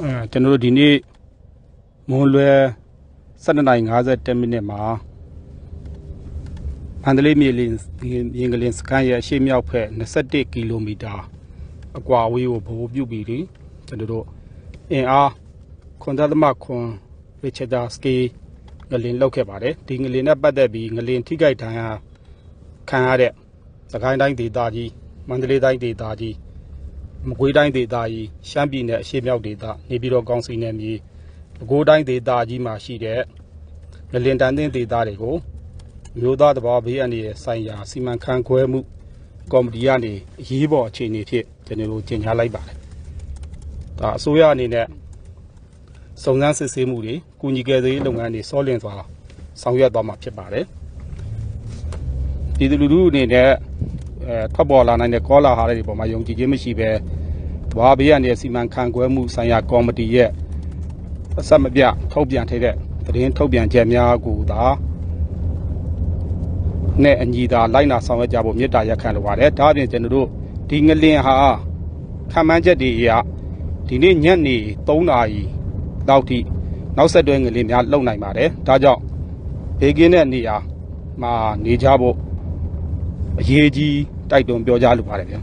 အဲကျွန်တော်တို့ဒီနေ့မွန်လွယ်12:50မိနစ်မှာမန္တလေးမြေလင်းမြေငလင်းစကန်ရဲ့အရှေ့မြောက်ဘက်21ကီလိုမီတာအကွာအဝေးကိုဗဟိုပြုပြီးဒီကျွန်တော်တို့အင်အားခွန်သက်သမခွန်ရစ်ချတာစကီငလင်းလောက်ခဲ့ပါတယ်ဒီငလင်းနဲ့ပတ်သက်ပြီးငလင်းထိကြိုက်တန်းခံရတဲ့စကိုင်းတိုင်းဒေသကြီးမန္တလေးတိုင်းဒေသကြီး မကွေးတိုင်းဒေသကြီးရှမ်းပြည်နယ်အရှေ့မြောက်ဒေသနေပြည်တော်ကောင်စီနယ်မြေပဲခူးတိုင်းဒေသကြီးမှာရှိတဲ့ငလင်တန်တင်းဒေသတွေကိုမျိုးသားတဘာဘေးအန္တရာယ်ဆိုင်ရာစီမံခန့်ခွဲမှုကော်မတီကနေအရေးပေါ်အခြေအနေဖြစ်ကျွန်တော်တို့ကြေညာလိုက်ပါတယ်။ဒါအစိုးရအနေနဲ့စုံစမ်းစစ်ဆေးမှုတွေကုညီကယ်ဆယ်ရေးလုပ်ငန်းတွေစောလင့်စွာဆောင်ရွက်သွားမှာဖြစ်ပါတယ်။ပြည်သူလူထုအနေနဲ့အဲ ထွက်ပေါ်လာနိုင်တဲ့ကောလာဟာတွေပေါ်မှာယုံကြည်ခြင်းမရှိဘဲတဘာဘေးရန်ရဲ့စီမံခန့်ခွဲမှုဆိုင်ရာကော်မတီရဲ့အဆက်မပြတ်ထုတ်ပြန်ထားတဲ့သတင်းထုတ်ပြန်ချက်များကိုသာနဲ့အညီသာလိုက်နာဆောင်ရွက်ကြဖို့မြစ်တာရက်ခံလိုပါတယ်ဒါအပြင်ကျွန်တော်တို့ဒီငလင်ဟာခံမှန်းချက်တွေအရဒီနေ့ညနေ3နာရီလောက်ထိနောက်ဆက်တွဲငလင်များလုံနိုင်ပါတယ်ဒါကြောင့်ဘေးကင်းတဲ့နေရာမှာနေကြဖို့အရေးကြီး တိုက်တွန်းပြောကြားလိုပါတယ်ဗျာ